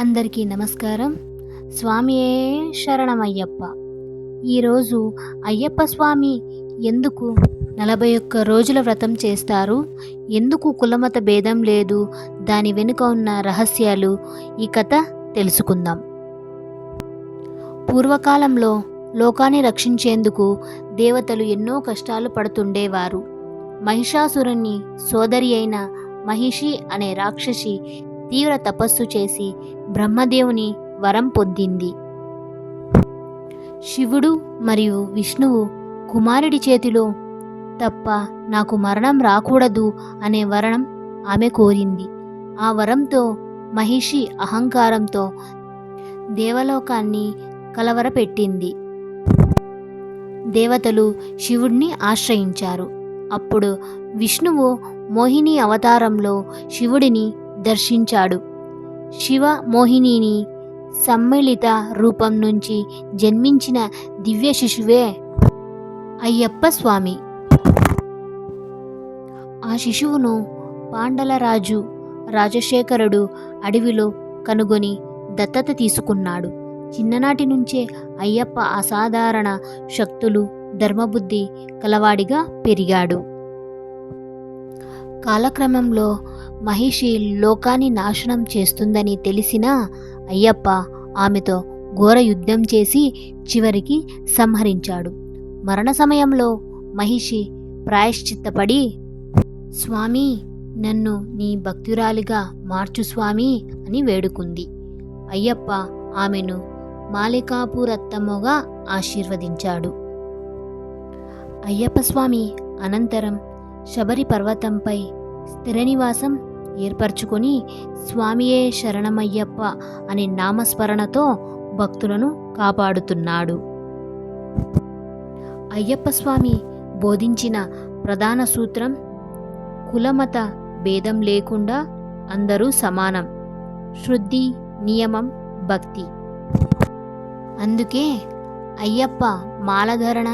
అందరికీ నమస్కారం. స్వామియే శరణమయ్యప్ప. ఈరోజు అయ్యప్ప స్వామి ఎందుకు నలభై ఒక్క రోజుల వ్రతం చేస్తారు? ఎందుకు కులమత భేదం లేదు? దాని వెనుక ఉన్న రహస్యాలు ఈ కథ తెలుసుకుందాం. పూర్వకాలంలో లోకాన్ని రక్షించేందుకు దేవతలు ఎన్నో కష్టాలు పడుతుండేవారు. మహిషాసురుణ్ణి సోదరి అయిన మహిషి అనే రాక్షసి తీవ్ర తపస్సు చేసి బ్రహ్మదేవుని వరం పొందింది. శివుడు మరియు విష్ణువు కుమారుడి చేతిలో తప్ప నాకు మరణం రాకూడదు అనే వరం ఆమె కోరింది. ఆ వరంతో మహిషి అహంకారంతో దేవలోకాన్ని కలవరపెట్టింది. దేవతలు శివుడిని ఆశ్రయించారు. అప్పుడు విష్ణువు మోహిని అవతారంలో శివుడిని దర్శించాడు. శివ మోహినిని సమ్మిళిత రూపం నుంచి జన్మించిన దివ్య శిశువే అయ్యప్ప స్వామి. ఆ శిశువును పాండలరాజు రాజశేఖరుడు అడవిలో కనుగొని దత్తత తీసుకున్నాడు. చిన్ననాటి నుంచే అయ్యప్ప అసాధారణ శక్తులు ధర్మబుద్ధి కలవాడిగా పెరిగాడు. కాలక్రమంలో మహిషి లోకాన్ని నాశనం చేస్తుందని తెలిసిన అయ్యప్ప ఆమెతో ఘోర యుద్ధం చేసి చివరికి సంహరించాడు. మరణ సమయంలో మహిషి ప్రాయశ్చిత్తపడి స్వామి నన్ను నీ భక్తురాలిగా మార్చు స్వామి అని వేడుకుంది. అయ్యప్ప ఆమెను మాలికాపురత్తమ్మగా ఆశీర్వదించాడు. అయ్యప్ప స్వామి అనంతరం శబరి పర్వతంపై స్థిర నివాసం ఏర్పరచుకొని స్వామియే శరణమయ్యప్ప అనే నామస్మరణతో భక్తులను కాపాడుతున్నాడు. అయ్యప్ప స్వామి బోధించిన ప్రధాన సూత్రం కులమత భేదం లేకుండా అందరూ సమానం. శృద్ధి నియమం భక్తి. అందుకే అయ్యప్ప మాలధరణ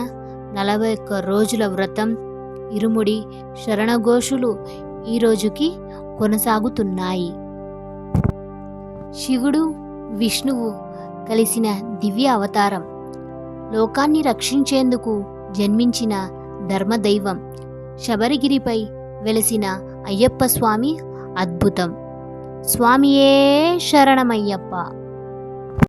నలభై ఒక్క రోజుల వ్రతం ఇరుముడి శరణఘోషులు ఈ రోజుకి కొనసాగుతున్నాయి. శివుడు విష్ణువు కలిసిన దివ్య అవతారం. లోకాన్ని రక్షించేందుకు జన్మించిన ధర్మదైవం. శబరిగిరిపై వెలసిన అయ్యప్ప స్వామి అద్భుతం. స్వామియే శరణమయ్యప్ప!